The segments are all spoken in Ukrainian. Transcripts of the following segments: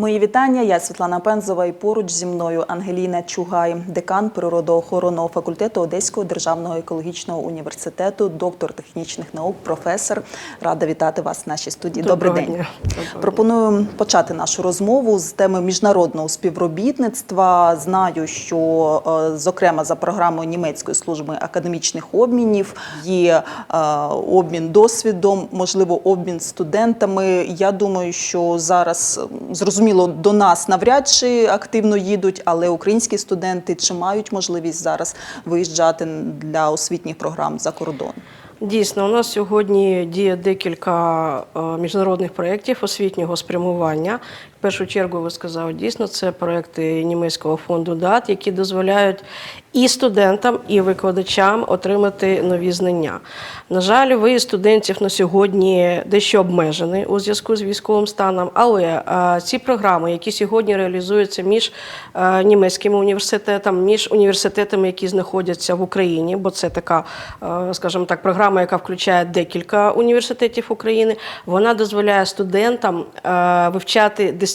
Мої вітання. Я Світлана Пензова і поруч зі мною Ангеліна Чугай, декан природоохоронного факультету Одеського державного екологічного університету, доктор технічних наук, професор. Рада вітати вас в нашій студії. Добрий день. Доброго Пропоную почати нашу розмову з теми міжнародного співробітництва. Знаю, що е, зокрема за програмою німецької служби академічних обмінів є е, обмін досвідом, можливо, обмін студентами. Я думаю, що зараз м, зрозуміло до нас навряд чи активно їдуть, але українські студенти чи мають можливість зараз виїжджати для освітніх програм за кордон? Дійсно, у нас сьогодні діє декілька е, міжнародних проєктів освітнього спрямування. Першу чергу ви сказали, дійсно, це проекти німецького фонду ДАТ, які дозволяють і студентам, і викладачам отримати нові знання. На жаль, виїзд студентів на сьогодні дещо обмежений у зв'язку з військовим станом, але е, ці програми, які сьогодні реалізуються між е, німецькими університетами, між університетами, які знаходяться в Україні, бо це така, е, скажімо так, програма, яка включає декілька університетів України, вона дозволяє студентам е, вивчати дисципліни,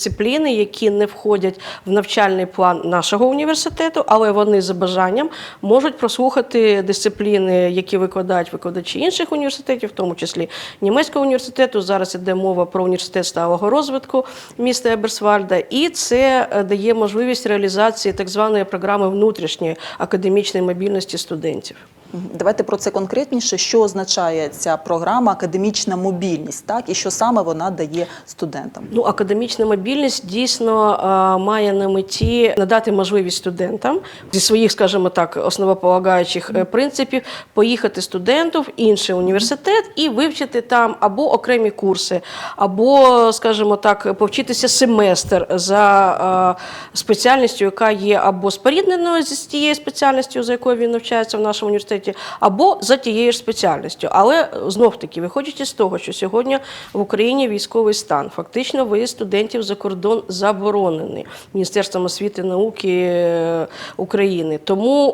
які не входять в навчальний план нашого університету, але вони за бажанням можуть прослухати дисципліни, які викладають викладачі інших університетів, в тому числі німецького університету. Зараз іде мова про університет сталого розвитку міста Еберсвальда, і це е, дає можливість реалізації так званої програми внутрішньої академічної мобільності студентів. Давайте про це конкретніше. Що означає ця програма академічна мобільність, так і що саме вона дає студентам? Ну, академічна мобільність дійсно е, має на меті надати можливість студентам зі своїх, скажімо так, основополагаючих е, принципів поїхати студенту в інший університет і вивчити там або окремі курси, або, скажімо так, повчитися семестр за е, спеціальністю, яка є або спорідненою з тією спеціальністю, за якою він навчається в нашому університеті, або за тією ж спеціальністю. Але знов таки, виходячи з того, що сьогодні в Україні військовий стан, фактично виїзд студентів за кордон заборонений Міністерством освіти і науки е, України. Тому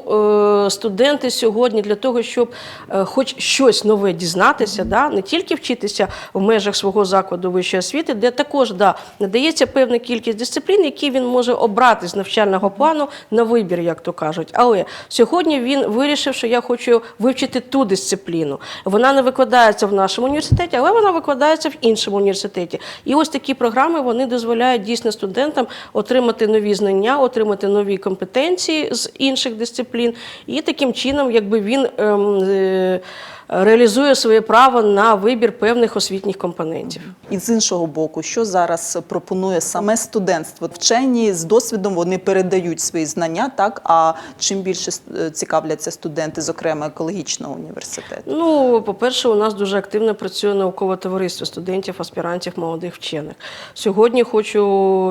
е, студенти сьогодні для того, щоб е, хоч щось нове дізнатися, да, не тільки вчитися в межах свого закладу вищої освіти, де також да, надається певна кількість дисциплін, які він може обрати з навчального плану на вибір, як то кажуть. Але сьогодні він вирішив, що я хочу вивчити ту дисципліну. Вона не викладається в нашому університеті, але вона викладається в іншому університеті. І ось такі програми вони дозволяють дійсно студентам отримати нові знання, отримати нові компетенції з інших дисциплін, і таким чином, якби він ем, е, реалізує своє право на вибір певних освітніх компонентів. І з іншого боку, що зараз пропонує саме студентство? Вчені з досвідом вони передають свої знання, так а чим більше е, цікавляться студенти, зокрема екологічного університету? Ну, по-перше, у нас дуже активно працює наукове товариство студентів, аспірантів, молодих вчених. Сьогодні хочу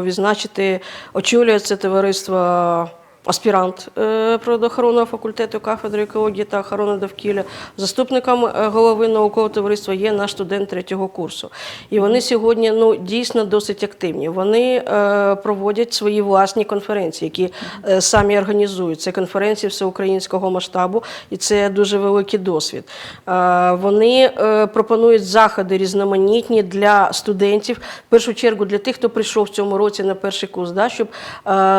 відзначити, очолює це товариство. Аспірант е, природоохоронного факультету кафедри екології та охорони довкілля, заступником е, голови наукового товариства є наш студент третього курсу. І вони сьогодні ну, дійсно досить активні. Вони е, проводять свої власні конференції, які самі організують. Це конференції всеукраїнського масштабу, і це дуже великий досвід. Вони пропонують заходи різноманітні для студентів, в першу чергу для тих, хто прийшов в цьому році на перший курс, да, щоб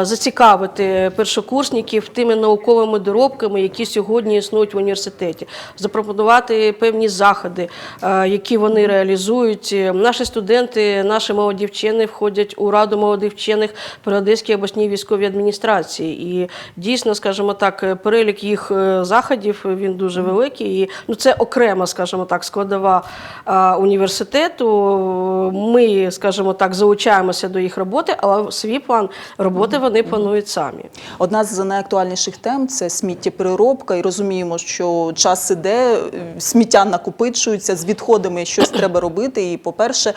зацікавити першокурсників тими науковими доробками, які сьогодні існують в університеті, запропонувати певні заходи, е, які вони реалізують. Наші студенти, наші молоді вчені входять у раду молодих вчених при Одеській обласній військовій адміністрації. І дійсно, скажімо так, перелік їх е, заходів він дуже великий. І ну, це окрема, скажімо так, складова університету. Ми, скажімо так, залучаємося до їх роботи, але свій план роботи вони планують самі. Одна з найактуальніших тем це сміттєпереробка, і розуміємо, що час іде, сміття накопичується з відходами, щось треба робити. І, по-перше,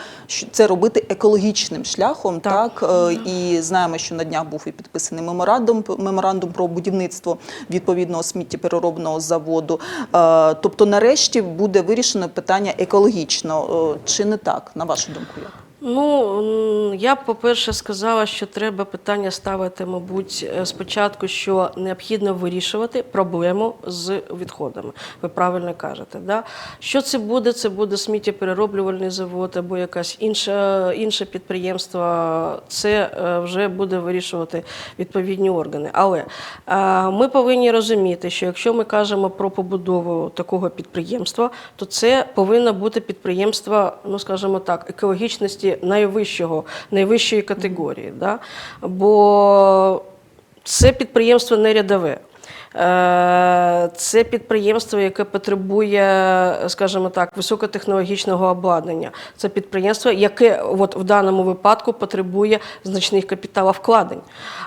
це робити екологічним шляхом. Так, Так. Е, і знаємо, що на днях був і підписаний меморандум, меморандум про будівництво відповідного сміттєпереробного заводу. Е, Тобто, нарешті буде вирішено питання екологічно. Е, Чи не так, на вашу думку? Як? Ну, я б, по-перше, сказала, що треба питання ставити, мабуть, е, спочатку, що необхідно вирішувати проблему з відходами. Ви правильно кажете. Да? Що це буде? Це буде сміттєперероблювальний завод або якесь інше, інше підприємство. Це е, вже буде вирішувати відповідні органи. Але е, ми повинні розуміти, що якщо ми кажемо про побудову такого підприємства, то це повинно бути підприємство, ну скажімо так, екологічності найвищого, найвищої категорії. Да? Бо це підприємство не рядове. Е, Це підприємство, яке потребує, скажімо так, високотехнологічного обладнання. Це підприємство, яке от в даному випадку потребує значних капіталовкладень.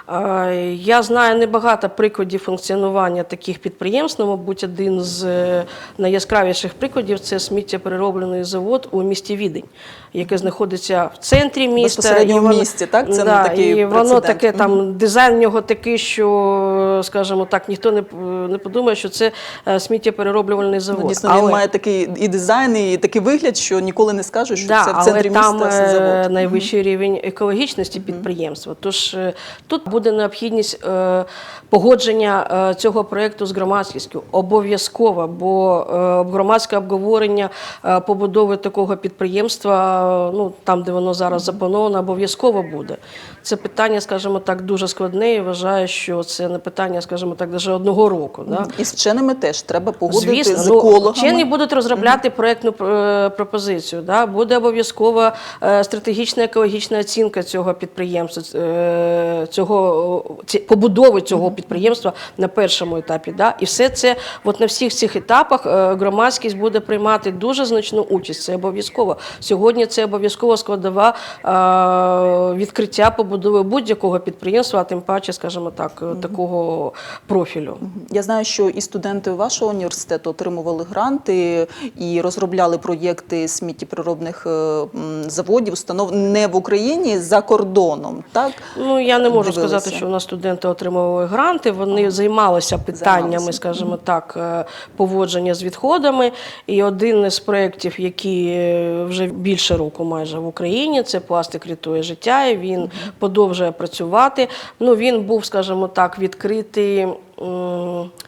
Е, Я знаю небагато прикладів функціонування таких підприємств. Ну, мабуть, один з е, найяскравіших прикладів це сміттєперероблений завод у місті Відень, яке знаходиться в центрі міста. Безпосередньо І в воно- місті, так? Це не да, такий і воно прецедент. таке там дизайн в нього такий, що, скажімо так, ніхто не, не подумає, що це е, сміттєперероблювальний завод. Ну, дійсно, він має такий і дизайн, і такий вигляд, що ніколи не скажеш, що Да, це в центрі там міста це е, завод. найвищий рівень екологічності підприємства. Тож е, тут буде необхідність е, погодження е, цього проєкту з громадськістю обов'язково, бо е, громадське обговорення е, побудови такого підприємства, ну там, де воно зараз заплановано, обов'язково буде. Це питання, скажімо так, дуже складне. і вважаю, що це не питання, скажімо так, навіть одного року. Да? І з вченими теж треба погодити Звісно, з ну, екологами. вчені будуть розробляти проєктну е, пропозицію. Да? Буде обов'язкова е, стратегічна екологічна оцінка цього підприємства, е, цього, побудови цього підприємства на першому етапі. Да? І все це от на всіх цих етапах громадськість буде приймати дуже значну участь. Це обов'язково. Сьогодні це обов'язково складова е, відкриття побудови будь-якого підприємства, а тим паче, скажімо так, е, такого профілю. Я знаю, що і студенти вашого університету отримували гранти і розробляли проєкти сміттєпереробних е, заводів, установ не в Україні, за кордоном. Так Ну я не можу Дивилися. сказати, що у нас студенти отримували гранти. Вони займалися питаннями, Займалися. скажімо так, е, поводження з відходами. І один із проєктів, е, вже більше року майже в Україні, це пластик рятує життя. І він продовжує працювати. Ну він був, скажімо так, відкритий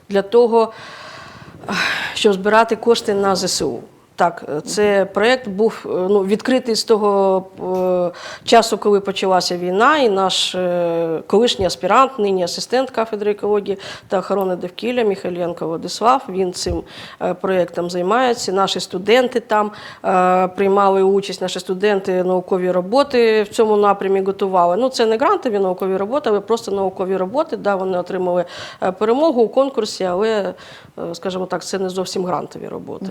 для того, щоб збирати кошти на ЗСУ. Так, е, це проєкт був е, ну, відкритий з того е, часу, коли почалася війна, і наш колишній аспірант, нині асистент кафедри екології та охорони довкілля Михайленко Владислав. Він цим проєктом займається. Наші студенти там приймали участь, наші студенти наукові роботи в цьому напрямі готували. Ну, це не грантові наукові роботи, але просто наукові роботи. Да, вони отримали перемогу у конкурсі, але, скажімо так, це не зовсім грантові роботи.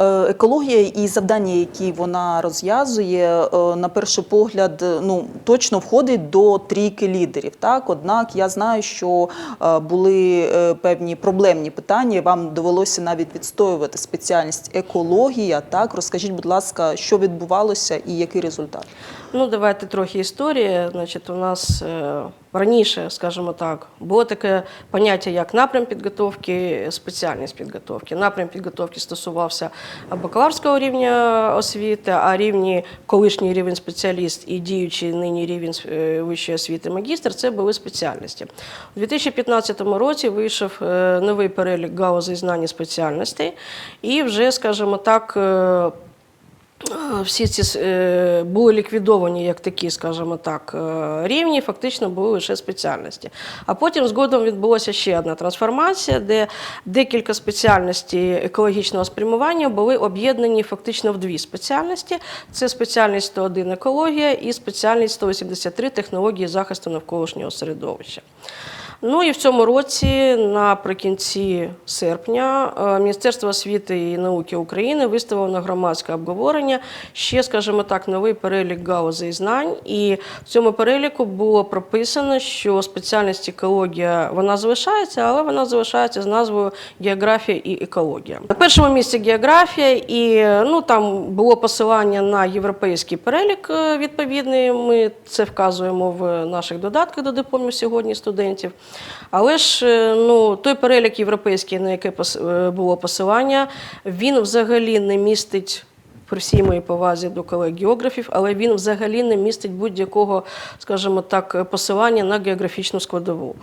Е, Екологія і завдання, які вона розв'язує, е, на перший погляд, е, ну точно входить до трійки лідерів. Так, однак я знаю, що е, були певні проблемні питання. Вам довелося навіть відстоювати спеціальність екологія. Так, розкажіть, будь ласка, що відбувалося і який результат? Ну, давайте трохи історії. Значить, у нас е, раніше, скажімо так, було таке поняття, як напрям підготовки, спеціальність підготовки. Напрям підготовки стосувався бакалаврського рівня освіти, а рівні колишній рівень спеціаліст і діючий нині рівень е, вищої освіти магістр це були спеціальності. У 2015 році вийшов е, новий перелік галузей знань і спеціальностей, і вже, скажімо так, Е, всі ці е, були ліквідовані як такі, скажімо так, е, рівні, фактично були лише спеціальності. А потім згодом відбулася ще одна трансформація, де декілька спеціальностей екологічного спрямування були об'єднані фактично в дві спеціальності: це спеціальність 101 екологія і спеціальність 183 технології захисту навколишнього середовища. Ну і в цьому році, наприкінці серпня, е, Міністерство освіти і науки України виставило на громадське обговорення ще, скажімо так, новий перелік галузей знань. І в цьому переліку було прописано, що спеціальність екологія вона залишається, але вона залишається з назвою географія і екологія. На першому місці географія, і ну там було посилання на європейський перелік е, відповідний. Ми це вказуємо в наших додатках до дипломів сьогодні студентів. Але ж е, ну, той перелік європейський, на який е, було посилання, він взагалі не містить при всій моїй повазі до колег географів, але він взагалі не містить будь-якого, скажімо так, посилання на географічну складову.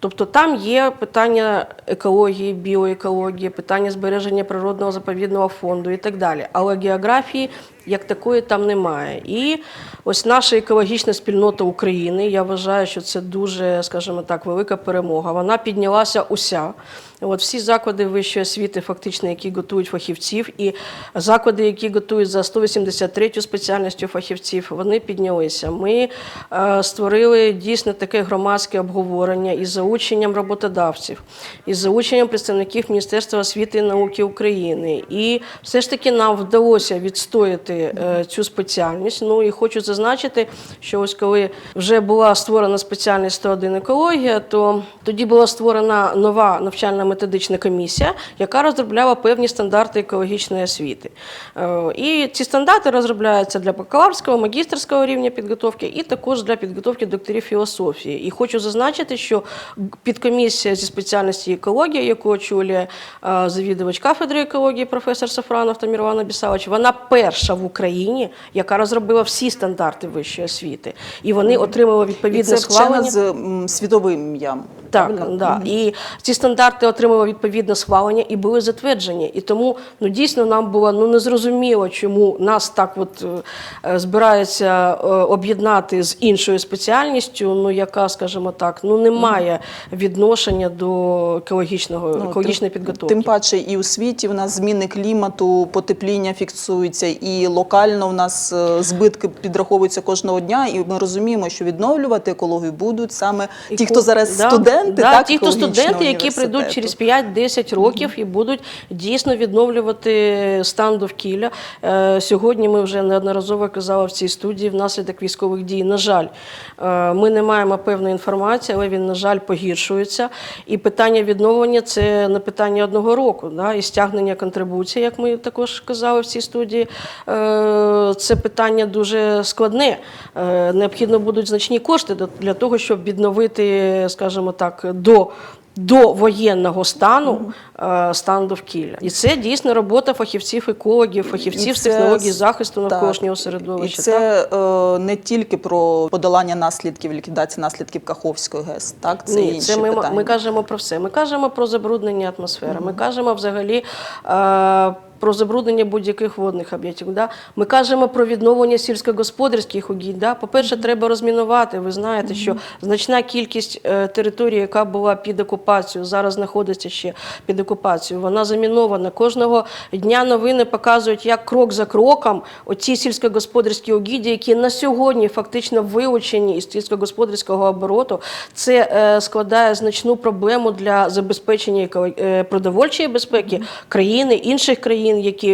Тобто там є питання екології, біоекології, питання збереження природного заповідного фонду і так далі. Але географії як такої там немає. І ось наша екологічна спільнота України, я вважаю, що це дуже, скажімо так, велика перемога. Вона піднялася уся. От всі заклади вищої освіти, фактично, які готують фахівців, і заклади, які готують за 183 спеціальністю фахівців, вони піднялися. Ми е, створили дійсно таке громадське обговорення із залученням роботодавців, із залученням представників Міністерства освіти і науки України. І все ж таки нам вдалося відстояти е, цю спеціальність. Ну і хочу зазначити, що ось коли вже була створена спеціальність 101 екологія, то тоді була створена нова навчальна методична комісія, яка розробляла певні стандарти екологічної освіти. Е, І ці стандарти розробляються для бакалаврського, магістерського рівня підготовки і також для підготовки докторів філософії. І хочу зазначити, що підкомісія зі спеціальності екологія, яку очолює е, завідувач кафедри екології професор Сафранов та Мірлана Бісавич, вона перша в Україні, яка розробила всі стандарти вищої освіти. І вони отримали І відповідне це схвалення. вчена з м, світовим ім'ям. Так, правильно? да. і ці стандарти отримали відповідне схвалення і були затверджені. І тому ну дійсно нам було ну незрозуміло, чому нас так от е, е, збираються е, об'єднати з іншою спеціальністю, ну яка, скажімо так, ну не має відношення до екологічного Ну, екологічної тим- підготовки. Тим паче і у світі в нас зміни клімату, потепління фіксуються, і локально в нас е, збитки підраховуються кожного дня. І ми розуміємо, що відновлювати екологію будуть саме І ті, ко- хто зараз да, студенти, да, так ті, хто студенти, які прийдуть через 5-10 років і будуть дійсно відновлювати стан довкілля. Е, Сьогодні ми вже неодноразово казали в цій студії внаслідок військових дій. На жаль, е, ми не маємо певної інформації, але він, на жаль, погіршується. І питання відновлення це не питання одного року. Да? І стягнення контрибуції, як ми також казали в цій студії, е, це питання дуже складне. Е, Необхідно будуть значні кошти для того, щоб відновити, скажімо так, до. До воєнного стану е, стан довкілля, і це дійсно робота фахівців, екологів, фахівців з технологій захисту так. навколишнього І середовища. так? це е, не тільки про подолання наслідків, ліквідацію наслідків Каховської ГЕС, так це Ні, інші це ми, питання. ми кажемо про все. Ми кажемо про забруднення атмосфери. Ми кажемо взагалі. Е, про забруднення будь-яких водних об'єктів. Да? Ми кажемо про відновлення сільськогосподарських угідь. Да? По-перше, треба розмінувати. Ви знаєте, що значна кількість е, території, яка була під окупацією, зараз знаходиться ще під окупацією. Вона замінована. Кожного дня новини показують, як крок за кроком оці сільськогосподарські угіддя, які на сьогодні фактично вилучені із сільськогосподарського обороту, це е, складає значну проблему для забезпечення е, продовольчої безпеки країни, інших країн, які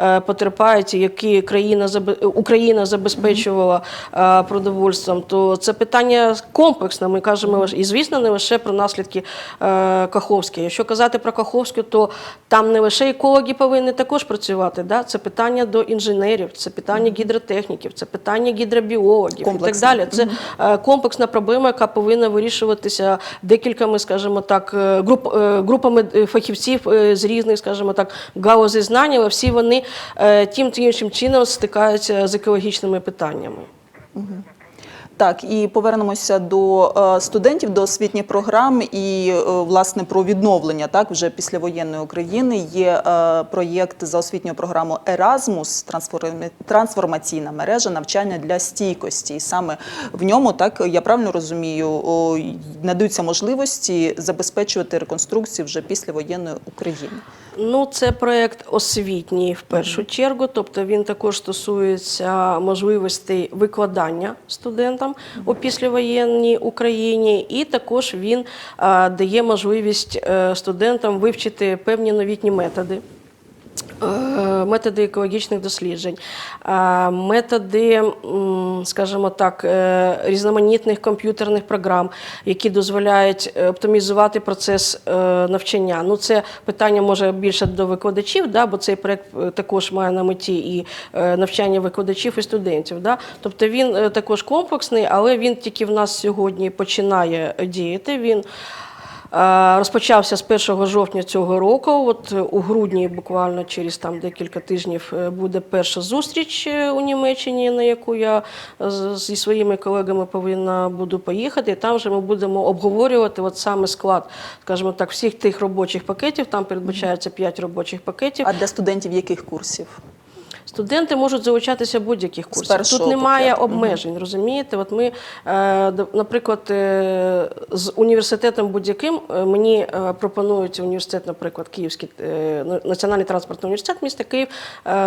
е, потерпають, які країна Україна забезпечувала е, продовольством. То це питання комплексне. Ми кажемо і звісно не лише про наслідки е, Каховської. Якщо казати про Каховську, то там не лише екологи повинні також працювати. Да? Це питання до інженерів, це питання гідротехніків, це питання гідробіологів і так далі. Це комплексна проблема, яка повинна вирішуватися декількома, скажімо так, груп, групами фахівців з різних, скажімо так, галузей знань, але всі вони е, тим чи іншим чином стикаються з екологічними питаннями. Так, і повернемося до е, студентів, до освітніх програм і е, власне про відновлення. Так, вже післявоєнної України є проєкт за освітньою програмою Еразмус, трансформаційна мережа навчання для стійкості. І саме в ньому, так я правильно розумію, надаються можливості забезпечувати реконструкцію вже післявоєнної України. Ну, це проєкт освітній в першу чергу, тобто він також стосується можливостей викладання студентам у післявоєнній Україні, і також він дає можливість е, студентам вивчити певні новітні методи. Е, Методи екологічних досліджень, е, методи, скажімо так, е, різноманітних комп'ютерних програм, які дозволяють оптимізувати процес навчання. Ну, це питання може більше до викладачів, да, бо цей проект також має на меті і навчання викладачів і студентів. Да. Тобто він також комплексний, але він тільки в нас сьогодні починає діяти. Він Розпочався з 1 жовтня цього року. От е, у грудні, буквально через там декілька тижнів, е, буде перша зустріч е, у Німеччині, на яку я е, зі своїми колегами повинна буду поїхати. Там вже ми будемо обговорювати от саме склад, скажімо так, всіх тих робочих пакетів. Там передбачається 5 робочих пакетів. А для студентів яких курсів? Студенти можуть залучатися будь-яких курсів. Тут немає обмежень, розумієте? От ми, е, наприклад, е, з університетом будь-яким е, мені пропонують університет, наприклад, Київський національний транспортний університет міста Київ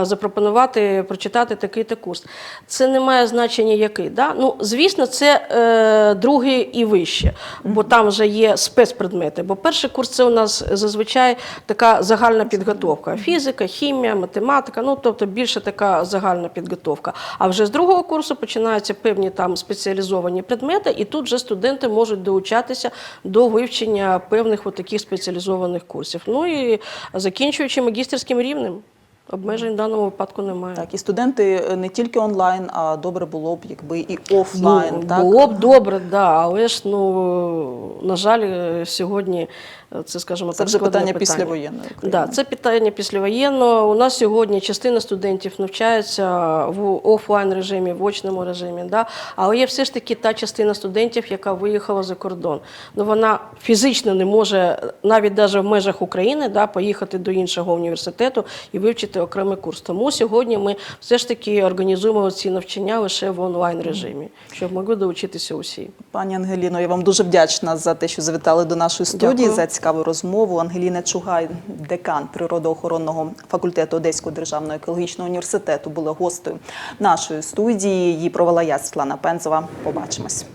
запропонувати прочитати такий-то курс. Це не має значення який. Да? Ну, звісно, це е, другий і вище, бо там вже є спецпредмети. Бо перший курс це у нас зазвичай така загальна підготовка: фізика, хімія, математика, ну тобто більше така загальна підготовка. А вже з другого курсу починаються певні там спеціалізовані предмети, і тут вже студенти можуть долучатися до вивчення певних от таких спеціалізованих курсів. Ну і закінчуючи магістерським рівнем. Обмежень в даному випадку немає. Так, і студенти е, не тільки онлайн, а добре було б, якби і офлайн. Ну, так? Було б добре, да, але ж ну на жаль, е, сьогодні це скажімо Це так. вже складне питання післявоєнної України. Да, це питання післявоєнного. У нас сьогодні частина студентів навчається в офлайн режимі, в очному режимі. Да? Але є все ж таки та частина студентів, яка виїхала за кордон. Ну вона фізично не може навіть навіть в межах України да, поїхати до іншого університету і вивчити окремий курс. Тому сьогодні ми все ж таки організуємо ці навчання лише в онлайн режимі, щоб могли долучитися усі. Пані Ангеліно, я вам дуже вдячна за те, що завітали до нашої студії Дякую. за цікаву розмову. Ангеліна Чугай, декан природоохоронного факультету Одеського державного екологічного університету, була гостею нашої студії. Її провела я, Світлана Пензова. Побачимось.